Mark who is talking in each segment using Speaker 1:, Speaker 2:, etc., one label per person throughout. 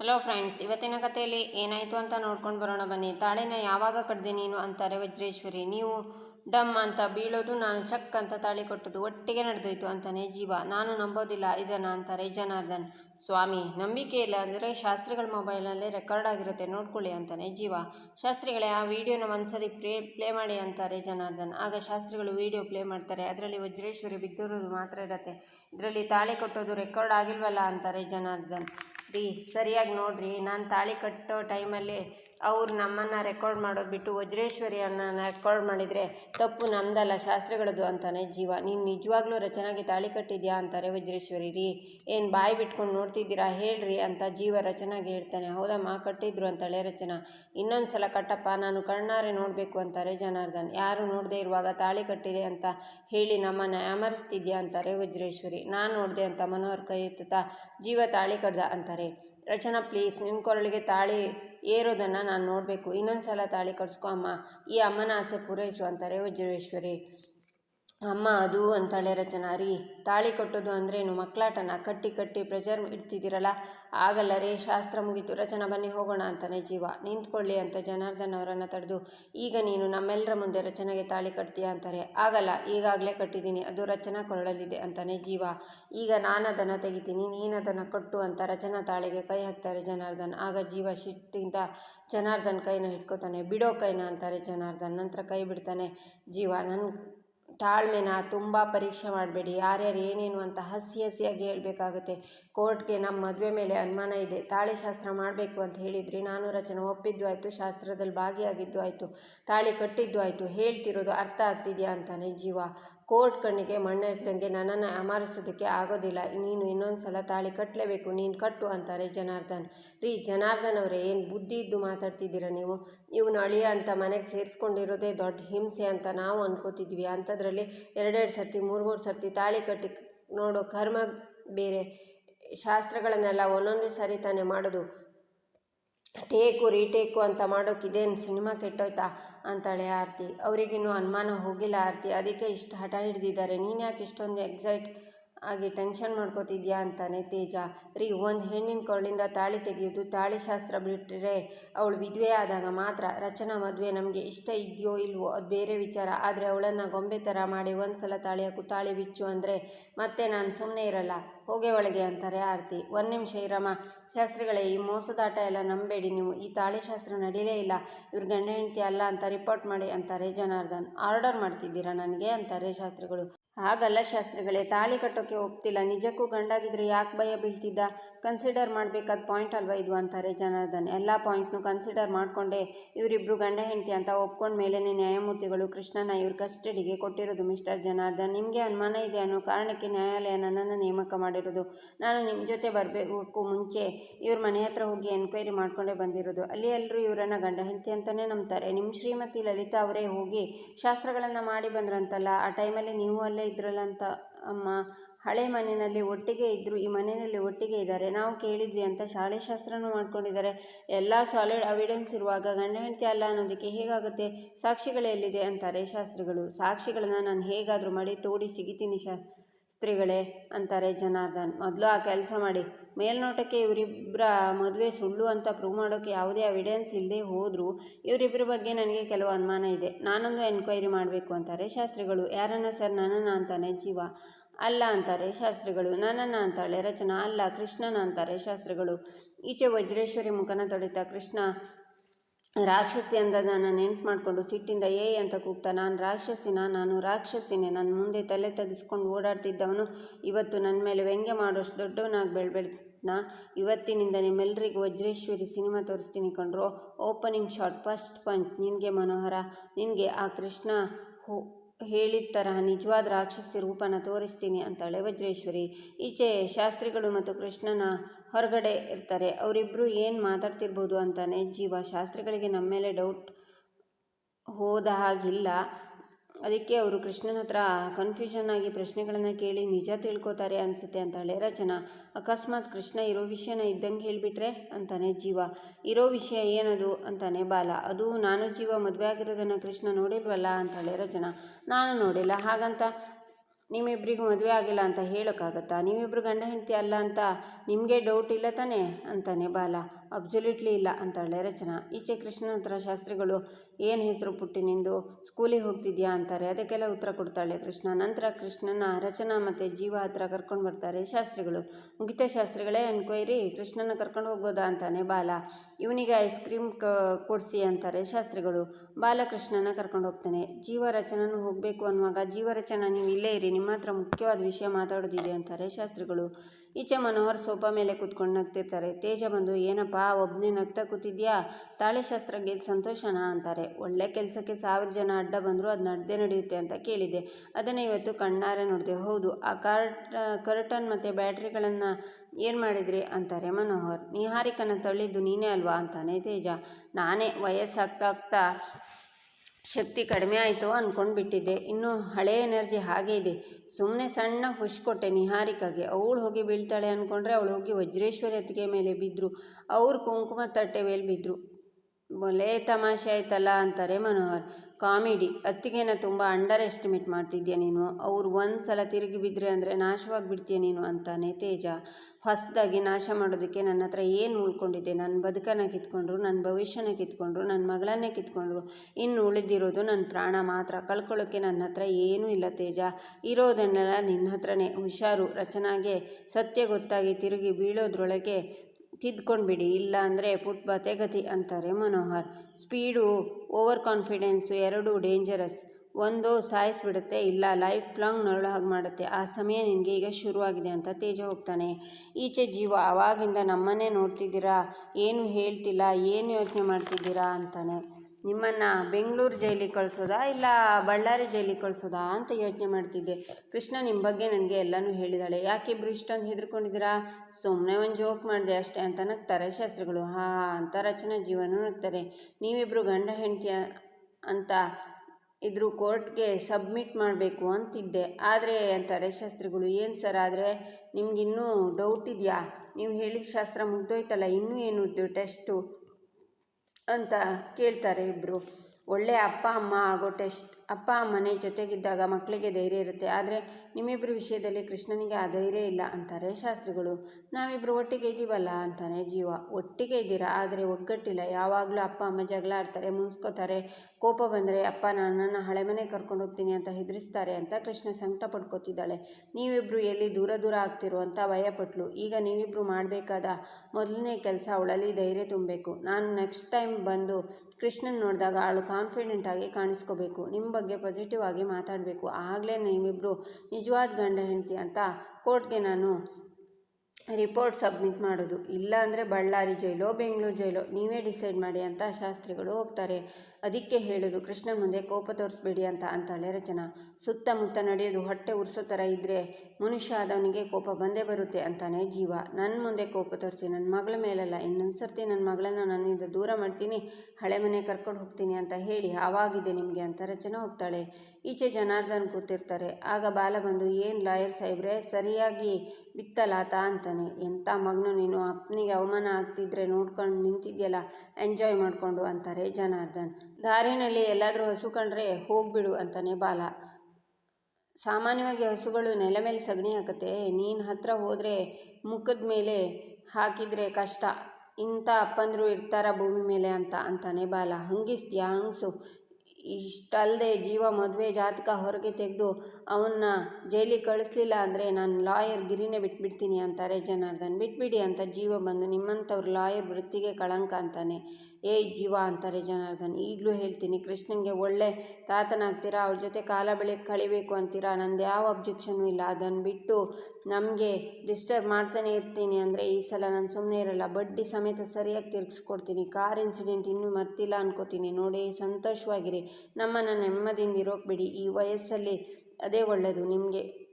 Speaker 1: Hello friends ಇವತ್ತಿನ ಕಥೆಯಲ್ಲಿ ಏನಾಯಿತು ಅಂತ ನೋಡ್ಕೊಂಡು ಬರೋಣ ಬನ್ನಿ. ತಾಳಿನ ಯಾವಾಗ ಕಡ್ದೆ ನೀನು ಅಂತಾರೆ ವಜ್ರೇಶ್ವರಿ. ನೀವು ಡಮ್ ಅಂತ ಬೀಳೋದು, ನಾನು ಚಕ್ ಅಂತ ತಾಳಿ ಕೊಟ್ಟದ್ದು ಒಟ್ಟಿಗೆ ನಡೆದೋಯ್ತು ಅಂತಾನೆ ಜೀವ. ನಾನು ನಂಬೋದಿಲ್ಲ, ಇದನ್ನ ಅಂತಾರೆ ಜನಾರ್ದನ್. ಸ್ವಾಮಿ ನಂಬಿಕೆ ಇಲ್ಲ ಅಂದರೆ ಶಾಸ್ತ್ರಿಗಳ ಮೊಬೈಲಲ್ಲಿ ರೆಕಾರ್ಡ್ ಆಗಿರುತ್ತೆ, ನೋಡ್ಕೊಳ್ಳಿ ಅಂತಾನೆ ಜೀವ. ಶಾಸ್ತ್ರಿಗಳೇ, ಆ ವಿಡಿಯೋನ ಒಂದ್ಸರಿ ಪ್ಲೇ ಪ್ಲೇ ಮಾಡಿ ಅಂತಾರೆ ಜನಾರ್ದನ್. ಆಗ ಶಾಸ್ತ್ರಿಗಳು ವಿಡಿಯೋ ಪ್ಲೇ ಮಾಡ್ತಾರೆ. ಅದರಲ್ಲಿ ವಜ್ರೇಶ್ವರಿ ಬಿದ್ದಿರೋದು ಮಾತ್ರ ಇರುತ್ತೆ. ಇದರಲ್ಲಿ ತಾಳಿ ಕಟ್ಟೋದು ರೆಕಾರ್ಡ್ ಆಗಿಲ್ವಲ್ಲ ಅಂತಾರೆ ಜನಾರ್ದನ್. ರೀ ಸರಿಯಾಗಿ ನೋಡ್ರಿ. ನಾನು ತಾಳಿ ಕಟ್ಟೋ ಟೈಮಲ್ಲಿ ಅವ್ರು ನಮ್ಮನ್ನು ರೆಕಾರ್ಡ್ ಮಾಡೋದು ಬಿಟ್ಟು ವಜ್ರೇಶ್ವರಿಯನ್ನು ರೆಕಾರ್ಡ್ ಮಾಡಿದರೆ ತಪ್ಪು ನಮ್ದಲ್ಲ, ಶಾಸ್ತ್ರಗಳದ್ದು ಅಂತಾನೆ ಜೀವ. ನೀನು ನಿಜವಾಗ್ಲೂ ರಚನಾಗೆ ತಾಳಿ ಕಟ್ಟಿದ್ಯಾ ಅಂತಾರೆ ವಜ್ರೇಶ್ವರಿ ರೀ. ಏನು ಬಾಯಿ ಬಿಟ್ಕೊಂಡು ನೋಡ್ತಿದ್ದೀರಾ ಹೇಳ್ರಿ ಅಂತ ಜೀವ ರಚನಾಗೆ ಹೇಳ್ತಾನೆ. ಹೌದಮ್ಮ ಕಟ್ಟಿದ್ರು ಅಂತಾಳೆ ರಚನಾ. ಇನ್ನೊಂದು ಸಲ ಕಟ್ಟಪ್ಪ, ನಾನು ಕಣ್ಣಾರೆ ನೋಡಬೇಕು ಅಂತಾರೆ ಜನಾರ್ದನ್. ಯಾರು ನೋಡದೆ ಇರುವಾಗ ತಾಳಿ ಕಟ್ಟಿದೆ ಅಂತ ಹೇಳಿ ನಮ್ಮನ್ನು ಅಮರಿಸ್ತಿದ್ಯಾ ಅಂತಾರೆ ವಜ್ರೇಶ್ವರಿ. ನಾನು ನೋಡಿದೆ ಅಂತ ಮನೋಹರ್ ಕೈ ಜೀವ ತಾಳಿ ಕಡ್ದ ಅಂತಾರೆ. ರಚನಾ ಪ್ಲೀಸ್ ನಿನ್ನ ಕೊರಳಿಗೆ ತಾಳಿ ಏರೋದನ್ನು ನಾನು ನೋಡಬೇಕು. ಇನ್ನೊಂದು ಸಲ ತಾಳಿ ಕಟ್ಸ್ಕೊ ಅಮ್ಮ. ಈ ಅಮ್ಮನ ಆಸೆ ಪೂರೈಸು ಅಂತಾರೆ ವಜ್ರೇಶ್ವರಿ. ಅಮ್ಮ ಅದು ಅಂತಾಳೆ ರಚನಾ. ರೀ, ತಾಳಿ ಕಟ್ಟೋದು ಅಂದ್ರೇನು ಮಕ್ಕಳಾಟನ ಕಟ್ಟಿ ಕಟ್ಟಿ ಪ್ರೆಷರ್ ಇಡ್ತಿದ್ದೀರಲ್ಲ? ಆಗಲ್ಲ ರೀ, ಶಾಸ್ತ್ರ ಮುಗೀತು. ರಚನಾ, ಬನ್ನಿ ಹೋಗೋಣ ಅಂತಾನೆ ಜೀವ. ನಿಂತ್ಕೊಳ್ಳಿ ಅಂತ ಜನಾರ್ದನ್ ಅವರನ್ನು ತಡೆದು, ಈಗ ನೀನು ನಮ್ಮೆಲ್ಲರ ಮುಂದೆ ರಚನೆಗೆ ತಾಳಿ ಕಟ್ತೀಯಾ ಅಂತಾರೆ. ಆಗಲ್ಲ, ಈಗಾಗಲೇ ಕಟ್ಟಿದ್ದೀನಿ. ಅದು ರಚನಾ ಕೊರಳಲಿದೆ ಅಂತಾನೆ ಜೀವ. ಈಗ ನಾನು ಅದನ್ನು ತೆಗಿತೀನಿ ನೀನು ಅದನ್ನು ಕಟ್ಟು ಅಂತ ರಚನಾ ತಾಳಿಗೆ ಕೈ ಹಾಕ್ತಾರೆ ಜನಾರ್ದನ್. ಆಗ ಜೀವ ಶಿಟ್ಟಿಂದ ಜನಾರ್ದನ್ ಕೈನ ಹಿಡ್ಕೋತಾನೆ. ಬಿಡೋ ಕೈನ ಅಂತಾರೆ ಜನಾರ್ದನ್. ನಂತರ ಕೈ ಬಿಡ್ತಾನೆ ಜೀವ. ನನ್ನ ತಾಳ್ಮೆನ ತುಂಬ ಪರೀಕ್ಷೆ ಮಾಡಬೇಡಿ. ಯಾರ್ಯಾರು ಏನೇನು ಅಂತ ಹಸಿ ಹಸಿಯಾಗಿ ಹೇಳಬೇಕಾಗುತ್ತೆ. ಕೋರ್ಟ್ಗೆ ನಮ್ಮ ಮದುವೆ ಮೇಲೆ ಅನುಮಾನ ಇದೆ. ತಾಳಿ ಶಾಸ್ತ್ರ ಮಾಡಬೇಕು ಅಂತ ಹೇಳಿದ್ರಿ ನಾನು ರಚನೆ ಒಪ್ಪಿದ್ದು ಆಯಿತು, ಶಾಸ್ತ್ರದಲ್ಲಿ ಭಾಗಿಯಾಗಿದ್ದು ಆಯಿತು, ತಾಳಿ ಕಟ್ಟಿದ್ದು ಆಯಿತು, ಹೇಳ್ತಿರೋದು ಅರ್ಥ ಆಗ್ತಿದೆಯಾ ಅಂತಾನೆ ಜೀವ. ಕೋರ್ಟ್ ಕಣ್ಣಿಗೆ ಮಣ್ಣೆದ್ದಂಗೆ ನನ್ನನ್ನು ಅಮಾರಿಸೋದಕ್ಕೆ ಆಗೋದಿಲ್ಲ. ನೀನು ಇನ್ನೊಂದು ಸಲ ತಾಳಿ ಕಟ್ಟಲೇಬೇಕು ನೀನು ಕಟ್ಟು ಅಂತಾರೆ ಜನಾರ್ದನ್. ರೀ, ಜನಾರ್ದನ್ ಅವರೇ, ಏನು ಬುದ್ಧಿ ಇದ್ದು ಮಾತಾಡ್ತಿದ್ದೀರಾ ನೀವು? ಇವನು ಅಳಿಯ ಅಂತ ಮನೆಗೆ ಸೇರಿಸ್ಕೊಂಡಿರೋದೇ ದೊಡ್ಡ ಹಿಂಸೆ ಅಂತ ನಾವು ಅನ್ಕೋತಿದ್ವಿ. ಅಂಥದ್ರಲ್ಲಿ ಎರಡೆರಡು ಸರ್ತಿ ಮೂರು ಮೂರು ಸರ್ತಿ ತಾಳಿ ಕಟ್ಟಿ ನೋಡೋ ಕರ್ಮ ಬೇರೆ. ಶಾಸ್ತ್ರಗಳನ್ನೆಲ್ಲ ಒಂದೊಂದೇ ಸರಿ ತಾನೇ ಮಾಡೋದು. ಟೇಕು, ರೀಟೇಕು ಅಂತ ಮಾಡೋಕ್ಕಿದೇನು ಸಿನಿಮಾ ಕೆಟ್ಟೋಯ್ತಾ? ಅಂತಾಳೆ ಆರತಿ. ಅವರಿಗಿನ್ನೂ ಅನುಮಾನ ಹೋಗಿಲ್ಲ ಆರತಿ. ಅದಕ್ಕೆ ಇಷ್ಟು ಹಠ ಹಿಡ್ದಿದ್ದಾರೆ. ನೀನು ಯಾಕೆ ಇಷ್ಟೊಂದು ಎಕ್ಸೈಟ್ ಆಗಿ ಟೆನ್ಷನ್ ಮಾಡ್ಕೋತಿದ್ಯಾ ಅಂತಾನೆ ತೇಜ. ರೀ, ಒಂದು ಹೆಣ್ಣಿನ ಕೊರಳಿಂದ ತಾಳಿ ತೆಗೆಯೋದು ತಾಳಿ ಶಾಸ್ತ್ರ ಬಿಟ್ಟರೆ ಅವಳು ವಿಧವೆ ಆದಾಗ ಮಾತ್ರ ರಚನಾ ಮದುವೆ ನಮಗೆ ಇಷ್ಟ ಇದೆಯೋ ಇಲ್ವೋ ಅದು ಬೇರೆ ವಿಚಾರ. ಆದರೆ ಅವಳನ್ನು ಗೊಂಬೆ ಥರ ಮಾಡಿ ಒಂದು ಸಲ ತಾಳಿ ಹಾಕು, ತಾಳಿ ಬಿಚ್ಚು ಅಂದರೆ ಮತ್ತೆ ನಾನು ಸುಮ್ಮನೆ ಇರಲ್ಲ. ಹೋಗೆ ಒಳಗೆ ಅಂತಾರೆ ಆರತಿ. ಒಂದು ನಿಮಿಷ ಇರಮ್ಮ. ಶಾಸ್ತ್ರಿಗಳೇ, ಈ ಮೋಸದಾಟ ಎಲ್ಲ ನಂಬೇಡಿ ನೀವು. ಈ ತಾಳಿ ಶಾಸ್ತ್ರ ನಡೀಲೇ ಇಲ್ಲ. ಇವ್ರ ಗಂಡ ಹೆಂಡತಿ ಅಲ್ಲ ಅಂತ ರಿಪೋರ್ಟ್ ಮಾಡಿ ಅಂತಾರೆ ಜನಾರ್ದನ್. ಆರ್ಡರ್ ಮಾಡ್ತಿದ್ದೀರಾ ನನಗೆ? ಅಂತಾರೆ ಶಾಸ್ತ್ರಿಗಳು. ಹಾಗಲ್ಲ ಶಾಸ್ತ್ರಿಗಳೇ, ತಾಳಿ ಕಟ್ಟೋಕ್ಕೆ ಒಪ್ತಿಲ್ಲ. ನಿಜಕ್ಕೂ ಗಂಡಾಗಿದ್ರೆ ಯಾಕೆ ಭಯ ಬೀಳ್ತಿದ್ದ? ಕನ್ಸಿಡರ್ ಮಾಡಬೇಕಾದ ಪಾಯಿಂಟ್ ಅಲ್ವಾ ಇದು ಅಂತಾರೆ ಜನಾರ್ದನ್. ಎಲ್ಲ ಪಾಯಿಂಟ್ನು ಕನ್ಸಿಡರ್ ಮಾಡಿಕೊಂಡೆ ಇವರಿಬ್ಬರು ಗಂಡ ಹೆಂಡತಿ ಅಂತ ಒಪ್ಕೊಂಡ ಮೇಲೇ ನ್ಯಾಯಮೂರ್ತಿಗಳು ಕೃಷ್ಣನ ಇವ್ರ ಕಸ್ಟಡಿಗೆ ಕೊಟ್ಟಿರೋದು ಮಿಸ್ಟರ್ ಜನಾರ್ದನ್. ನಿಮಗೆ ಅನುಮಾನ ಇದೆ ಅನ್ನೋ ಕಾರಣಕ್ಕೆ ನ್ಯಾಯಾಲಯ ನನ್ನನ್ನು ನೇಮಕ ಮಾಡಿರೋದು. ನಾನು ನಿಮ್ಮ ಜೊತೆ ಬರಬೇಕು ಮುಂಚೆ ಇವ್ರ ಮನೆ ಹತ್ರ ಹೋಗಿ ಎನ್ಕ್ವೈರಿ ಮಾಡಿಕೊಂಡೇ ಬಂದಿರೋದು. ಅಲ್ಲಿ ಎಲ್ಲರೂ ಇವರನ್ನು ಗಂಡ ಹೆಂಡತಿ ಅಂತಲೇ ನಂಬ್ತಾರೆ. ನಿಮ್ಮ ಶ್ರೀಮತಿ ಲಲಿತಾ ಅವರೇ ಹೋಗಿ ಶಾಸ್ತ್ರಗಳನ್ನು ಮಾಡಿ ಬಂದ್ರಂತಲ್ಲ, ಆ ಟೈಮಲ್ಲಿ ನೀವು ಅಲ್ಲೇ ಇದ್ರಲ್ಲ ಅಂತ ಅಮ್ಮ, ಹಳೆ ಮನೆಯಲ್ಲಿ ಒಟ್ಟಿಗೆ ಇದ್ದರು ಈ ಮನೆಯಲ್ಲಿ ಒಟ್ಟಿಗೆ ಇದ್ದಾರೆ, ನಾವು ಕೇಳಿದ್ವಿ ಅಂತ ಶಾಲೆ ಶಾಸ್ತ್ರನೂ ಮಾಡ್ಕೊಂಡಿದ್ದಾರೆ, ಎಲ್ಲ ಸಾಲಿಡ್ ಅವಿಡೆನ್ಸ್ ಇರುವಾಗ ಗಂಡ ಹೆಂಡತಿ ಅಲ್ಲ ಅನ್ನೋದಕ್ಕೆ ಹೇಗಾಗುತ್ತೆ ಸಾಕ್ಷಿಗಳೆಲ್ಲಿದೆ ಅಂತಾರೆ ಶಾಸ್ತ್ರಿಗಳು, ಸಾಕ್ಷಿಗಳನ್ನ ನಾನು ಹೇಗಾದರೂ ಮಾಡಿ ತೋಡಿ ಸಿಗಿತೀನಿ ಶಾಸ್ತ್ರಿಗಳೇ ಅಂತಾರೆ ಜನಾರ್ದನ್. ಮೊದಲು ಆ ಕೆಲಸ ಮಾಡಿ. ಮೇಲ್ನೋಟಕ್ಕೆ ಇವರಿಬ್ಬರ ಮದುವೆ ಸುಳ್ಳು ಅಂತ ಪ್ರೂವ್ ಮಾಡೋಕ್ಕೆ ಯಾವುದೇ ಎವಿಡೆನ್ಸ್ ಇಲ್ಲದೆ ಹೋದರೂ ಇವರಿಬ್ಬರ ಬಗ್ಗೆ ನನಗೆ ಕೆಲವು ಅನುಮಾನ ಇದೆ. ನಾನೊಂದು ಎನ್ಕ್ವೈರಿ ಮಾಡಬೇಕು ಅಂತಾರೆ ಶಾಸ್ತ್ರಿಗಳು. ಯಾರನ್ನ ಸರ್ ನನ್ನನ್ನು ಅಂತಾನೆ? ಜೀವ. ಅಲ್ಲ ಅಂತಾರೆ ಶಾಸ್ತ್ರಿಗಳು. ನನ್ನನ್ನು ಅಂತಾಳೆ ರಚನಾ. ಅಲ್ಲ ಕೃಷ್ಣನ ಅಂತಾರೆ ಶಾಸ್ತ್ರಿಗಳು. ಈಚೆ ವಜ್ರೇಶ್ವರಿ ಮುಖನ ತೊಡಿತಾ ಕೃಷ್ಣ ರಾಕ್ಷಸಿ ಅಂದದನ್ನು ನೆನ್ಪು ಮಾಡಿಕೊಂಡು ಸಿಟ್ಟಿಂದ ಏ ಅಂತ ಕೂಗ್ತಾ, ನಾನು ರಾಕ್ಷಸಿನ? ನಾನು ರಾಕ್ಷಸಿನೇ. ನನ್ನ ಮುಂದೆ ತಲೆ ತೆಗೆಸ್ಕೊಂಡು ಓಡಾಡ್ತಿದ್ದವನು ಇವತ್ತು ನನ್ನ ಮೇಲೆ ವ್ಯಂಗ್ಯ ಮಾಡೋಷ್ಟು ದೊಡ್ಡವನಾಗಿ ಬೆಳ್ಬೆಳ್ನ ಇವತ್ತಿನಿಂದ ನಿಮ್ಮೆಲ್ಲರಿಗೂ ವಜ್ರೇಶ್ವರಿ ಸಿನಿಮಾ ತೋರಿಸ್ತೀನಿ ಕಂಡ್ರು ಓಪನಿಂಗ್ ಶಾಟ್, ಫಸ್ಟ್ ಪಂಚ್ ನಿನಗೆ ಮನೋಹರ, ನಿನಗೆ ಆ ಕೃಷ್ಣ, ಹೋ ಹೇಳಿದ ತರಹ ನಿಜವಾದ ರಾಕ್ಷಸಿ ರೂಪನ ತೋರಿಸ್ತೀನಿ ಅಂತಾಳೆ ವಜ್ರೇಶ್ವರಿ. ಈಚೆ ಶಾಸ್ತ್ರಿಗಳು ಮತ್ತು ಕೃಷ್ಣನ ಹೊರಗಡೆ ಇರ್ತಾರೆ. ಅವರಿಬ್ಬರು ಏನು ಮಾತಾಡ್ತಿರ್ಬೋದು ಅಂತಾನೆ ಜೀವ. ಶಾಸ್ತ್ರಿಗಳಿಗೆ ನಮ್ಮ ಮೇಲೆ ಡೌಟ್ ಹೋದ ಹಾಗಿಲ್ಲ. ಅದಕ್ಕೆ ಅವರು ಕೃಷ್ಣನ ಹತ್ರ ಕನ್ಫ್ಯೂಷನ್ ಆಗಿ ಪ್ರಶ್ನೆಗಳನ್ನು ಕೇಳಿ ನಿಜ ತಿಳ್ಕೊತಾರೆ ಅನಿಸುತ್ತೆ ಅಂತಾಳೆ ರಚನಾ. ಅಕಸ್ಮಾತ್ ಕೃಷ್ಣ ಇರೋ ವಿಷಯನ ಇದ್ದಂಗೆ ಹೇಳಿಬಿಟ್ರೆ ಅಂತಾನೆ ಜೀವ. ಇರೋ ವಿಷಯ ಏನದು ಅಂತಾನೆ ಬಾಲ. ಅದು ನಾನು ಜೀವ ಮದುವೆ ಆಗಿರೋದನ್ನು ಕೃಷ್ಣ ನೋಡಿಲ್ವಲ್ಲ ಅಂತಾಳೆ ರಚನಾ. ನಾನು ನೋಡಿಲ್ಲ. ಹಾಗಂತ ನಿಮ್ಮಿಬ್ಬರಿಗೂ ಮದುವೆ ಆಗಿಲ್ಲ ಅಂತ ಹೇಳೋಕ್ಕಾಗತ್ತಾ? ನೀವಿಬ್ಬರು ಗಂಡ ಹೆಂಡತಿ ಅಲ್ಲ ಅಂತ ನಿಮಗೆ ಡೌಟ್ ಇಲ್ಲ ತಾನೆ? ಅಂತಾನೆ ಬಾಲ. ಅಬ್ಸಲ್ಯೂಟ್ಲಿ ಇಲ್ಲ ಅಂತಾಳೆ ರಚನಾ ಈಚೆ ಕೃಷ್ಣನ ಹತ್ರ ಶಾಸ್ತ್ರಿಗಳು, ಏನು ಹೆಸರು ಪುಟ್ಟಿ ನಿಂದು? ಸ್ಕೂಲಿಗೆ ಹೋಗ್ತಿದ್ಯಾ? ಅಂತಾರೆ. ಅದಕ್ಕೆಲ್ಲ ಉತ್ತರ ಕೊಡ್ತಾಳೆ ಕೃಷ್ಣ. ನಂತರ ಕೃಷ್ಣನ ರಚನಾ ಮತ್ತು ಜೀವ ಹತ್ರ ಕರ್ಕೊಂಡು ಬರ್ತಾರೆ ಶಾಸ್ತ್ರಿಗಳು. ಮುಗಿತ ಶಾಸ್ತ್ರಿಗಳೇ ಎನ್ಕ್ವೈರಿ, ಕೃಷ್ಣನ ಕರ್ಕೊಂಡು ಹೋಗ್ಬೋದಾ? ಅಂತಾನೆ. ಬಾಲ, ಇವನಿಗೆ ಐಸ್ ಕ್ರೀಮ್ ಕ, ಕೊಡಿಸಿ, ಅಂತಾರೆ ಶಾಸ್ತ್ರಿಗಳು. ಬಾಲಕೃಷ್ಣನ ಕರ್ಕೊಂಡು ಹೋಗ್ತಾನೆ. ಜೀವ ರಚನೂ ಹೋಗಬೇಕು ಅನ್ನುವಾಗ ಜೀವರಚನ ನೀವು ಇಲ್ಲೇ ಇರಿ. ನಿಮ್ಮ ಹತ್ರ ಮುಖ್ಯವಾದ ವಿಷಯ ಮಾತಾಡೋದಿದೆ, ಅಂತಾರೆ ಶಾಸ್ತ್ರಿಗಳು. ಈಚೆ ಮನೋಹರ್ ಸೋಫಾ ಮೇಲೆ ಕೂತ್ಕೊಂಡು ನಗ್ತಿರ್ತಾರೆ. ತೇಜ ಬಂದು, ಏನಪ್ಪ ಒಬ್ಬನೇ ನಗ್ತಾ ಕೂತಿದ್ಯಾ? ತಾಳೆಶಾಸ್ತ್ರ ಗೆದ್ದು ಸಂತೋಷನಾ? ಅಂತಾರೆ. ಒಳ್ಳೆ ಕೆಲಸಕ್ಕೆ ಸಾವಿರ ಜನ ಅಡ್ಡ ಬಂದರೂ ಅದು ನಡೆದೇ ನಡೆಯುತ್ತೆ ಅಂತ ಕೇಳಿದೆ. ಅದನ್ನು ಇವತ್ತು ಕಣ್ಣಾರೆ ನೋಡಿದೆ. ಹೌದು, ಆ ಕಾರ್ಟ್ ಕರ್ಟನ್ ಮತ್ತು ಬ್ಯಾಟ್ರಿಗಳನ್ನು ಏನು ಮಾಡಿದ್ರಿ? ಅಂತಾರೆ ಮನೋಹರ್. ನಿಹಾರಿಕನ ತಳ್ಳಿದ್ದು ನೀನೇ ಅಲ್ವಾ? ಅಂತಾನೆ ತೇಜ. ನಾನೇ, ವಯಸ್ಸಾಗ್ತಾ ಆಗ್ತಾ ಶಕ್ತಿ ಕಡಿಮೆ ಆಯಿತು ಅಂದ್ಕೊಂಡು ಬಿಟ್ಟಿದ್ದೆ. ಇನ್ನು ಹಳೆ ಎನರ್ಜಿ ಹಾಗೆ ಇದೆ. ಸುಮ್ಮನೆ ಸಣ್ಣ ಫುಷ್ ಕೊಟ್ಟೆ ನಿಹಾರಿಕಾಗೆ. ಅವಳು ಹೋಗಿ ಬೀಳ್ತಾಳೆ ಅಂದ್ಕೊಂಡ್ರೆ ಅವಳು ಹೋಗಿ ವಜ್ರೇಶ್ವರಿ ಅತ್ತಿಗೆ ಮೇಲೆ ಬಿದ್ದರು ಅವ್ರು ಕುಂಕುಮ ತಟ್ಟೆ ಮೇಲೆ ಬಿದ್ದರು ಒಳ್ಳೆ ತಮಾಷೆ ಆಯ್ತಲ್ಲ ಅಂತಾರೆ ಮನೋಹರ್. ಕಾಮಿಡಿ, ಅತ್ತಿಗೆನ ತುಂಬ ಅಂಡರ್ ಎಸ್ಟಿಮೇಟ್ ಮಾಡ್ತಿದ್ಯಾ ನೀನು? ಅವ್ರು ಒಂದು ಸಲ ತಿರುಗಿ ಬಿದ್ದರೆ ಅಂದರೆ ನಾಶವಾಗಿಬಿಡ್ತೀಯ ನೀನು ಅಂತಾನೆ ತೇಜ. ಹೊಸದಾಗಿ ನಾಶ ಮಾಡೋದಕ್ಕೆ ನನ್ನ ಹತ್ರ ಏನು ಉಳ್ಕೊಂಡಿದ್ದೆ ನನ್ನ ಬದುಕನ್ನು ಕಿತ್ಕೊಂಡ್ರು ನನ್ನ ಭವಿಷ್ಯನ ಕಿತ್ಕೊಂಡ್ರು ನನ್ನ ಮಗಳನ್ನೇ ಕಿತ್ಕೊಂಡ್ರು. ಇನ್ನು ಉಳಿದಿರೋದು ನನ್ನ ಪ್ರಾಣ ಮಾತ್ರ. ಕಳ್ಕೊಳ್ಳೋಕ್ಕೆ ನನ್ನ ಹತ್ರ ಏನೂ ಇಲ್ಲ ತೇಜ. ಇರೋದನ್ನೆಲ್ಲ ನಿನ್ನ ಹತ್ರನೇ. ಹುಷಾರು, ರಚನಾಗೆ ಸತ್ಯ ಗೊತ್ತಾಗಿ ತಿರುಗಿ ಬೀಳೋದ್ರೊಳಗೆ ತಿದ್ಕೊಂಡ್ಬಿಡಿ ಇಲ್ಲ ಅಂದರೆ ಪುಟ್ ಬತೆಗತಿ ಅಂತಾರೆ ಮನೋಹರ್. ಸ್ಪೀಡು ಓವರ್ ಕಾನ್ಫಿಡೆನ್ಸು ಎರಡೂ ಡೇಂಜರಸ್. ಒಂದು ಸಾಯಿಸ್ಬಿಡುತ್ತೆ, ಇಲ್ಲ ಲೈಫ್ ಲಾಂಗ್ ನರಳು ಹಾಗೆ ಮಾಡುತ್ತೆ. ಆ ಸಮಯ ನಿನಗೆ ಈಗ ಶುರುವಾಗಿದೆ ಅಂತ ತೇಜ ಹೋಗ್ತಾನೆ. ಈಚೆ ಜೀವ ಆವಾಗಿಂದ ನಮ್ಮನ್ನೇ ನೋಡ್ತಿದ್ದೀರಾ? ಏನು ಹೇಳ್ತಿಲ್ಲ? ಏನು ಯೋಚನೆ ಮಾಡ್ತಿದ್ದೀರಾ? ಅಂತಾನೆ. ನಿಮ್ಮನ್ನು ಬೆಂಗಳೂರು ಜೈಲಿಗೆ ಕಳಿಸೋದಾ ಇಲ್ಲ ಬಳ್ಳಾರಿ ಜೈಲಿಗೆ ಕಳಿಸೋದಾ ಅಂತ ಯೋಚನೆ ಮಾಡ್ತಿದ್ದೆ. ಕೃಷ್ಣ ನಿಮ್ಮ ಬಗ್ಗೆ ನನಗೆ ಎಲ್ಲನೂ ಹೇಳಿದಾಳೆ. ಇಬ್ಬರು ಇಷ್ಟೊಂದು ಹೆದರ್ಕೊಂಡಿದ್ದೀರಾ? ಸುಮ್ಮನೆ ಒಂದು ಜೋಕ್ ಮಾಡಿದೆ ಅಷ್ಟೇ ಅಂತ ನಗ್ತಾರೆ ಶಾಸ್ತ್ರಿಗಳು. ಹಾ, ಅಂತ ರಚನಾ ಜೀವನ ನಗ್ತಾರೆ. ನೀವಿಬ್ಬರು ಗಂಡ ಹೆಂಡತಿ ಅಂತ ಇದ್ರ ಕೋರ್ಟ್ಗೆ ಸಬ್ಮಿಟ್ ಮಾಡಬೇಕು ಅಂತಿದ್ದೆ. ಆದರೆ, ಅಂತಾರೆ ಶಾಸ್ತ್ರಿಗಳು, ಏನು ಸರ್ ಆದರೆ ನಿಮ್ಗಿನ್ನೂ ಡೌಟ್ ಇದೆಯಾ? ನೀವು ಹೇಳಿದ ಶಾಸ್ತ್ರ ಮುಗ್ದೋಯ್ತಲ್ಲ, ಇನ್ನೂ ಏನು ಟೆಸ್ಟು ಅಂತ ಕೇಳ್ತಾರೆ ಇಬ್ಬರು ಒಳ್ಳೆ ಅಪ್ಪ, ಅಮ್ಮ ಆಗೋ ಟೆಸ್ಟ್ ಅಪ್ಪ, ಅಮ್ಮನೇ ಜೊತೆಗಿದ್ದಾಗ ಮಕ್ಕಳಿಗೆ ಧೈರ್ಯ ಇರುತ್ತೆ. ಆದರೆ ನಿಮ್ಮಿಬ್ಬರ ವಿಷಯದಲ್ಲಿ ಕೃಷ್ಣನಿಗೆ ಆ ಧೈರ್ಯ ಇಲ್ಲ ಅಂತಾರೆ ಶಾಸ್ತ್ರಿಗಳು. ನಾವಿಬ್ಬರು ಒಟ್ಟಿಗೆ ಇದ್ದೀವಲ್ಲ ಅಂತಾನೆ ಜೀವ. ಒಟ್ಟಿಗೆ ಇದ್ದೀರಾ? ಆದರೆ ಒಗ್ಗಟ್ಟಿಲ್ಲ. ಯಾವಾಗಲೂ ಅಪ್ಪ, ಅಮ್ಮ ಜಗಳ ಆಡ್ತಾರೆ, ಮುನ್ಸ್ಕೋತಾರೆ. ಕೋಪ ಬಂದರೆ, ಅಪ್ಪ ನನ್ನನ್ನು ಹಳೆ ಮನೆ ಕರ್ಕೊಂಡು ಹೋಗ್ತೀನಿ ಅಂತ ಹೆದರಿಸ್ತಾರೆ ಅಂತ ಕೃಷ್ಣ ಸಂಕಟ ಪಡ್ಕೋತಿದ್ದಾಳೆ. ನೀವಿಬ್ಬರು ಎಲ್ಲಿ ದೂರ ದೂರ ಆಗ್ತಿರೋ ಅಂತ ಭಯಪಟ್ಲು ಈಗ ನೀವಿಬ್ಬರು ಮಾಡಬೇಕಾದ ಮೊದಲನೇ ಕೆಲಸ ಅವಳಲ್ಲಿ ಧೈರ್ಯ ತುಂಬಬೇಕು. ನಾನು ನೆಕ್ಸ್ಟ್ ಟೈಮ್ ಬಂದು ಕೃಷ್ಣನ್ ನೋಡಿದಾಗ ಅವಳು ಕಾನ್ಫಿಡೆಂಟ್ ಆಗಿ ಕಾಣಿಸ್ಕೋಬೇಕು. ನಿಮ್ಮ ಬಗ್ಗೆ ಪಾಸಿಟಿವ್ ಆಗಿ ಮಾತಾಡಬೇಕು. ಆಗಲೇ ನೀವಿಬ್ಬರು ನಿಜವಾದ ಗಂಡ ಹೆಂಡತಿ ಅಂತ ಕೋರ್ಟ್ಗೆ ನಾನು ರಿಪೋರ್ಟ್ ಸಬ್ಮಿಟ್ ಮಾಡೋದು. ಇಲ್ಲ ಅಂದರೆ ಬಳ್ಳಾರಿ ಜೈಲೋ, ಬೆಂಗಳೂರು ಜೈಲೋ, ನೀವೇ ಡಿಸೈಡ್ ಮಾಡಿ ಅಂತ ಶಾಸ್ತ್ರಿಗಳು ಹೋಗ್ತಾರೆ. ಅದಕ್ಕೆ ಹೇಳೋದು, ಕೃಷ್ಣನ ಮುಂದೆ ಕೋಪ ತೋರಿಸ್ಬೇಡಿ ಅಂತ ಅಂತಾಳೆ ರಚನಾ. ಸುತ್ತಮುತ್ತ ನಡೆಯೋದು ಹೊಟ್ಟೆ ಉರ್ಸೋ ಥರ ಇದ್ದರೆ ಮನುಷ್ಯ ಆದವನಿಗೆ ಕೋಪ ಬಂದೇ ಬರುತ್ತೆ ಅಂತಾನೆ ಜೀವ. ನನ್ನ ಮುಂದೆ ಕೋಪ ತೋರಿಸಿ ನನ್ನ ಮಗಳ ಮೇಲೆಲ್ಲ ಇನ್ನೊಂದು ಸರ್ತಿ ನನ್ನ ಮಗಳನ್ನ ನನ್ನಿಂದ ದೂರ ಮಾಡ್ತೀನಿ, ಹಳೆ ಮನೆ ಕರ್ಕೊಂಡು ಹೋಗ್ತೀನಿ ಅಂತ ಹೇಳಿ ಆವಾಗಿದೆ ನಿಮಗೆ ಅಂತ ರಚನೆ ಹೋಗ್ತಾಳೆ. ಈಚೆ ಜನಾರ್ದನ್ ಕೂತಿರ್ತಾರೆ. ಆಗ ಬಾಲ ಬಂದು, ಏನು ಲಾಯರ್ ಸಾಹೇಬ್ರೆ, ಸರಿಯಾಗಿ ಬಿತ್ತಲಾತ ಅಂತಾನೆ. ಎಂಥ ಮಗನು ನೀನು ಅಪ್ಪನಿಗೆ ಅವಮಾನ ಆಗ್ತಿದ್ರೆ ನೋಡ್ಕೊಂಡು ನಿಂತಿದ್ಯಲ್ಲ ಎಂಜಾಯ್ ಮಾಡಿಕೊಂಡು ಅಂತಾರೆ ಜನಾರ್ದನ್. ದಾರಿನಲ್ಲಿ ಎಲ್ಲಾದರೂ ಹಸು ಕಂಡ್ರೆ ಹೋಗ್ಬಿಡು ಅಂತಾನೆ ಬಾಲ. ಸಾಮಾನ್ಯವಾಗಿ ಹಸುಗಳು ನೆಲ ಮೇಲೆ ಸಗಣಿ ಹಾಕತ್ತೆ. ನೀನು ಹತ್ತಿರ ಹೋದರೆ ಮುಖದ ಮೇಲೆ ಹಾಕಿದರೆ ಕಷ್ಟ. ಇಂಥ ಅಪ್ಪಂದರು ಇರ್ತಾರ ಭೂಮಿ ಮೇಲೆ ಅಂತ, ಅಂತಾನೆ ಬಾಲ. ಹಂಗಿಸ್ತೀಯಾ? ಹಂಗಸು. ಇಷ್ಟಲ್ಲದೆ ಜೀವ ಮದುವೆ ಜಾತಕ ಹೊರಗೆ ತೆಗೆದು ಅವನ್ನ ಜೈಲಿಗೆ ಕಳಿಸ್ಲಿಲ್ಲ ಅಂದರೆ ನಾನು ಲಾಯರ್ ಗಿರಿನೇ ಬಿಟ್ಬಿಡ್ತೀನಿ ಅಂತಾರೆ ಜನಾರ್ದನ್. ಬಿಟ್ಬಿಡಿ ಅಂತ ಜೀವ ಬಂದು ನಿಮ್ಮಂಥವ್ರು ಲಾಯರ್ ವೃತ್ತಿಗೆ ಕಳಂಕ ಅಂತಾನೆ. ಏಯ್ ಜೀವ ಅಂತಾರೆ ಜನಾರ್ದನ್. ಈಗಲೂ ಹೇಳ್ತೀನಿ, ಕೃಷ್ಣನಿಗೆ ಒಳ್ಳೆ ತಾತನಾಗ್ತೀರಾ? ಅವ್ರ ಜೊತೆ ಕಾಲ ಬೆಳೆ ಕಳಿಬೇಕು ಅಂತೀರಾ? ನಂದು ಯಾವ ಅಬ್ಜೆಕ್ಷನು ಇಲ್ಲ. ಅದನ್ನು ಬಿಟ್ಟು ನಮಗೆ ಡಿಸ್ಟರ್ಬ್ ಮಾಡ್ತಾನೆ ಇರ್ತೀನಿ ಅಂದರೆ ಈ ಸಲ ನಾನು ಸುಮ್ಮನೆ ಇರಲ್ಲ. ಬಡ್ಡಿ ಸಮೇತ ಸರಿಯಾಗಿ ತಿರ್ಗಿಸ್ಕೊಡ್ತೀನಿ. ಕಾರ್ ಇನ್ಸಿಡೆಂಟ್ ಇನ್ನೂ ಮರ್ತಿಲ್ಲ ಅನ್ಕೋತೀನಿ. ನೋಡಿ, ಸಂತೋಷವಾಗಿರಿ. ನಮ್ಮನ್ನು ನೆಮ್ಮದಿಯಿಂದ ಇರೋಕೆ ಬಿಡಿ. ಈ ವಯಸ್ಸಲ್ಲಿ ಅದೇ ಒಳ್ಳೆಯದು ನಿಮಗೆ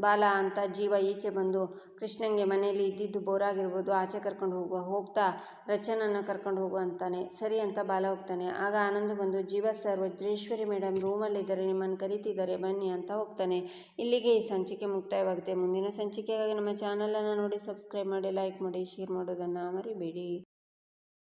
Speaker 1: ಬಾಲ ಅಂತ ಜೀವ ಈಚೆ ಬಂದು ಕೃಷ್ಣಂಗೆ ಮನೆಯಲ್ಲಿ ಇದ್ದಿದ್ದು ಬೋರಾಗಿರ್ಬೋದು, ಆಚೆ ಕರ್ಕೊಂಡು ಹೋಗುವ, ಹೋಗ್ತಾ ರಚನನ್ನು ಕರ್ಕೊಂಡು ಹೋಗು ಅಂತಾನೆ ಸರಿ ಅಂತ ಬಾಲ ಹೋಗ್ತಾನೆ. ಆಗ ಆನಂದ್ ಬಂದು, ಜೀವ ಸರ್ ವಜ್ರೇಶ್ವರಿ ಮೇಡಮ್ ರೂಮಲ್ಲಿದ್ದಾರೆ ನಿಮ್ಮನ್ನು ಕರೀತಿದ್ದಾರೆ, ಬನ್ನಿ ಅಂತ ಹೋಗ್ತಾನೆ. ಇಲ್ಲಿಗೆ ಈ ಸಂಚಿಕೆ ಮುಕ್ತಾಯವಾಗುತ್ತೆ. ಮುಂದಿನ ಸಂಚಿಕೆಗಾಗಿ ನಮ್ಮ ಚಾನಲನ್ನು ನೋಡಿ, ಸಬ್ಸ್ಕ್ರೈಬ್ ಮಾಡಿ, ಲೈಕ್ ಮಾಡಿ, ಶೇರ್ ಮಾಡೋದನ್ನು ಮರಿಬೇಡಿ.